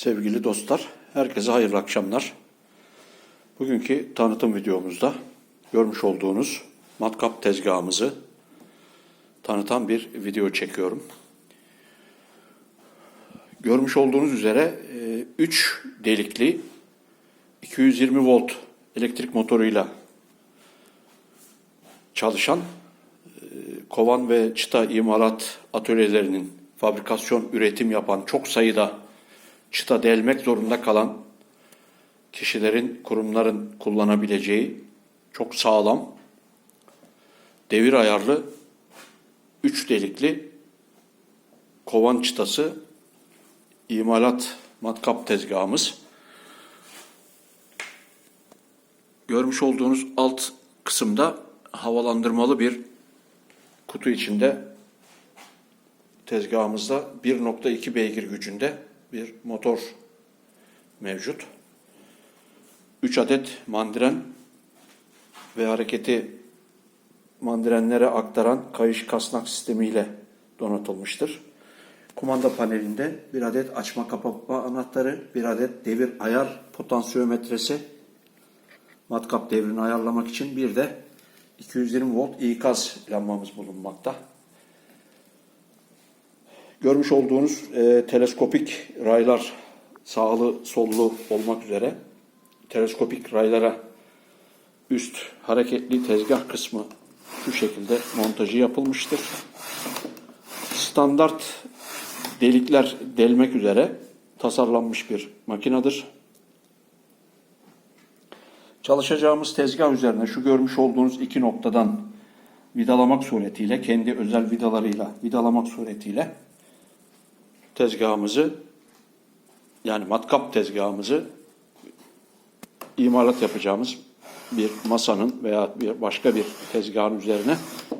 Sevgili dostlar, herkese hayırlı akşamlar. Bugünkü tanıtım videomuzda görmüş olduğunuz matkap tezgahımızı tanıtan bir video çekiyorum. Görmüş olduğunuz üzere 3 delikli 220 volt elektrik motoruyla çalışan e, kovan ve çıta imalat atölyelerinin fabrikasyon, üretim yapan çok sayıda çıta delmek zorunda kalan kişilerin, kurumların kullanabileceği çok sağlam, devir ayarlı, üç delikli kovan çıtası imalat matkap tezgahımız. Görmüş olduğunuz alt kısımda havalandırmalı bir kutu içinde tezgahımızda 1.2 beygir gücünde bir motor mevcut. 3 adet mandiren ve hareketi mandirenlere aktaran kayış kasnak sistemiyle donatılmıştır. Kumanda panelinde bir adet açma kapatma anahtarı, bir adet devir ayar potansiyometresi, matkap devrini ayarlamak için bir de 220 volt ikaz lambamız bulunmakta. Görmüş olduğunuz e, teleskopik raylar sağlı sollu olmak üzere teleskopik raylara üst hareketli tezgah kısmı şu şekilde montajı yapılmıştır. Standart delikler delmek üzere tasarlanmış bir makinedir. Çalışacağımız tezgah üzerine şu görmüş olduğunuz iki noktadan vidalamak suretiyle, kendi özel vidalarıyla vidalamak suretiyle tezgahımızı yani matkap tezgahımızı imalat yapacağımız bir masanın veya bir başka bir tezgahın üzerine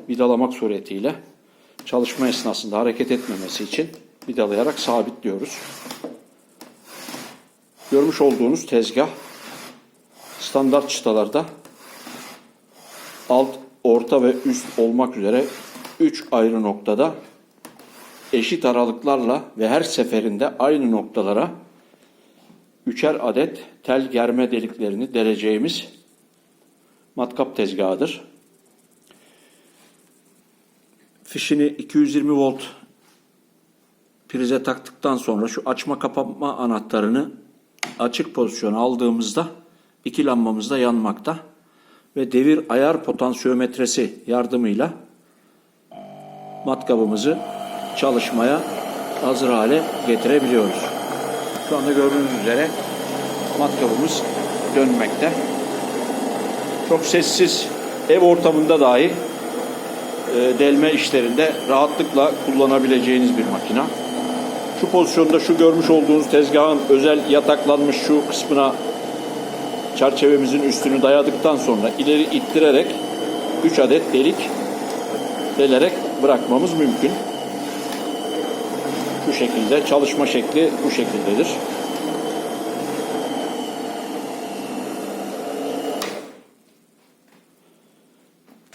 vidalamak suretiyle çalışma esnasında hareket etmemesi için vidalayarak sabitliyoruz. Görmüş olduğunuz tezgah standart çıtalarda alt, orta ve üst olmak üzere 3 ayrı noktada eşit aralıklarla ve her seferinde aynı noktalara üçer adet tel germe deliklerini deleceğimiz matkap tezgahıdır. Fişini 220 volt prize taktıktan sonra şu açma kapatma anahtarını açık pozisyona aldığımızda iki lambamız da yanmakta ve devir ayar potansiyometresi yardımıyla matkabımızı çalışmaya hazır hale getirebiliyoruz. Şu anda gördüğünüz üzere matkabımız dönmekte. Çok sessiz ev ortamında dahi e, delme işlerinde rahatlıkla kullanabileceğiniz bir makina. Şu pozisyonda şu görmüş olduğunuz tezgahın özel yataklanmış şu kısmına çerçevemizin üstünü dayadıktan sonra ileri ittirerek 3 adet delik delerek bırakmamız mümkün. Şu şekilde çalışma şekli bu şekildedir.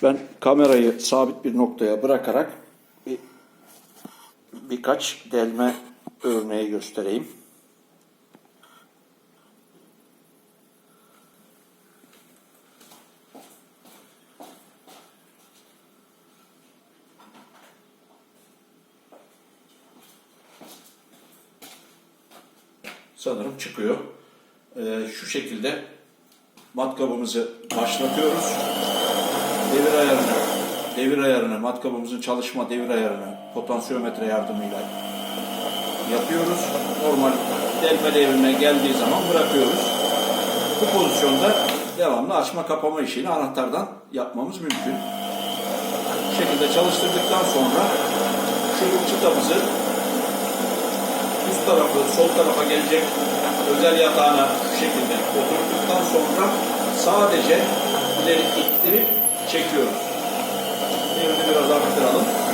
Ben kamerayı sabit bir noktaya bırakarak bir, birkaç delme örneği göstereyim. Sanırım çıkıyor. Ee, şu şekilde matkabımızı başlatıyoruz. Devir ayarını, devir ayarını, matkabımızın çalışma devir ayarını potansiyometre yardımıyla yapıyoruz. Normal delme devrine geldiği zaman bırakıyoruz. Bu pozisyonda devamlı açma kapama işini anahtardan yapmamız mümkün. Bu şekilde çalıştırdıktan sonra şu çıtamızı üst tarafı sol tarafa gelecek özel yatağına şu şekilde oturttuktan sonra sadece ileri ittirip çekiyoruz. Devrini biraz arttıralım.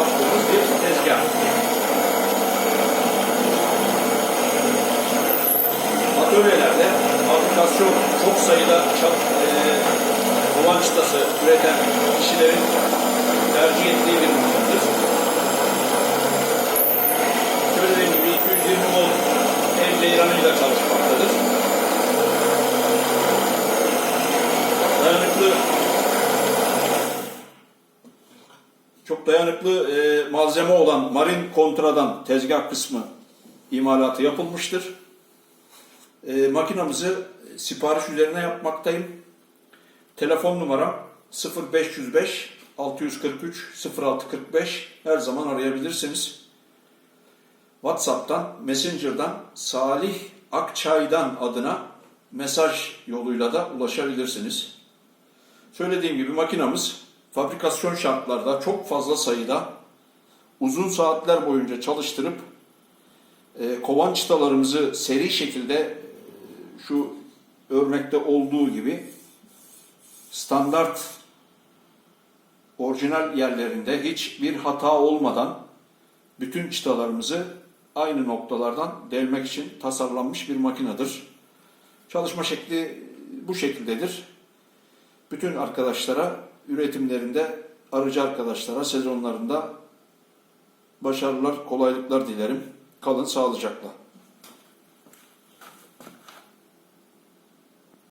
yaptığımız bir tezgah. Atölyelerde aplikasyon çok sayıda çap, e, kovan çıtası üreten kişilerin tercih ettiği bir üründür. Gördüğün gibi 220 volt el ceyranıyla çalışmaktadır. Dayanıklı dayanıklı e, malzeme olan marin kontradan tezgah kısmı imalatı yapılmıştır. E, makinamızı sipariş üzerine yapmaktayım. Telefon numaram 0505 643 0645 her zaman arayabilirsiniz. WhatsApp'tan, Messenger'dan Salih Akçay'dan adına mesaj yoluyla da ulaşabilirsiniz. Söylediğim gibi makinamız fabrikasyon şartlarda çok fazla sayıda uzun saatler boyunca çalıştırıp e, kovan çıtalarımızı seri şekilde e, şu örnekte olduğu gibi standart orijinal yerlerinde hiçbir hata olmadan bütün çıtalarımızı aynı noktalardan delmek için tasarlanmış bir makinedir. Çalışma şekli bu şekildedir. Bütün arkadaşlara üretimlerinde arıcı arkadaşlara sezonlarında başarılar, kolaylıklar dilerim. Kalın sağlıcakla.